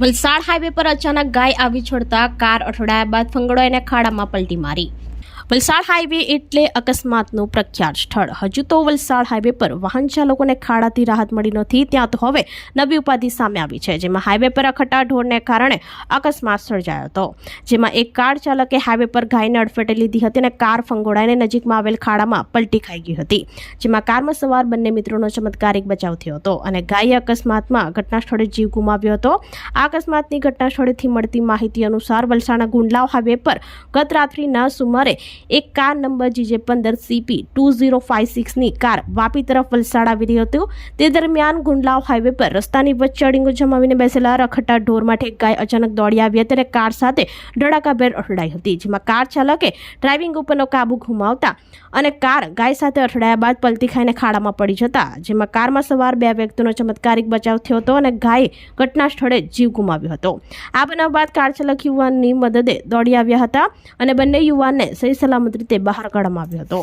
Valsad highway પર અચાનક ગાય આવી છોડતા કાર અઠવાડિયા બાદ ફંગડોઈને ખાડામાં પલટી મારી. વલસાડ હાઈવે એટલે અકસ્માતનું પ્રખ્યાત સ્થળ. હજુ તો વલસાડ હાઈવે પર વાહન ચાલકોને ખાડાથી રાહત મળી નથી. ત્યાં તો હવે નવી ઉપાધિ સામે આવી છે, જેમાં હાઈવે પર અખટા ઢોરને કારણે અકસ્માત સર્જાયો હતો. જેમાં એક કાર ચાલકે હાઈવે પર ગાયને અડફેટે લીધી હતી અને કાર ફંગોળાઈને નજીકમાં આવેલ ખાડામાં પલટી ખાઈ ગઈ હતી. જેમાં કારમાં સવાર બંને મિત્રોનો ચમત્કારિક બચાવ થયો હતો અને ગાયે અકસ્માતમાં ઘટના સ્થળે જીવ ગુમાવ્યો હતો. આ અકસ્માતની ઘટના સ્થળેથી મળતી માહિતી અનુસાર વલસાડના ગુંડલાવ હાઈવે પર ગત રાત્રિના સુમારે એક કાર નંબર જીજે પંદર સીપી ટુ ઝીરો ફાઇવ સિક્સની કાર વાપી તરફ વલસાડ આવી રહી હતું. તે દરમિયાન ગુંડલાવ હાઈવે પર રસ્તાની વચ્ચે અડીંગો જમાવીને બેસેલા રખડતા ઢોર માટે એક ગાય અચાનક દોડી આવી હતી અને કાર સાથે ધડાકાભેર અથડાઈ હતી, જેમાં કાર ચાલકે ડ્રાઇવિંગ ઉપરનો કાબુ ગુમાવતા અને કાર ગાય સાથે અથડાયા બાદ પલટી ખાઈને ખાડામાં પડી જતા, જેમાં કારમાં સવાર બે વ્યક્તિનો ચમત્કારિક બચાવ થયો હતો અને ગાયે ઘટના સ્થળે જીવ ગુમાવ્યો હતો. આ બનાવ બાદ કાર ચાલક યુવાનની મદદે દોડી આવ્યા હતા અને બંને યુવાનને સહી સલામત રીતે બહાર કાઢવામાં આવ્યો હતો.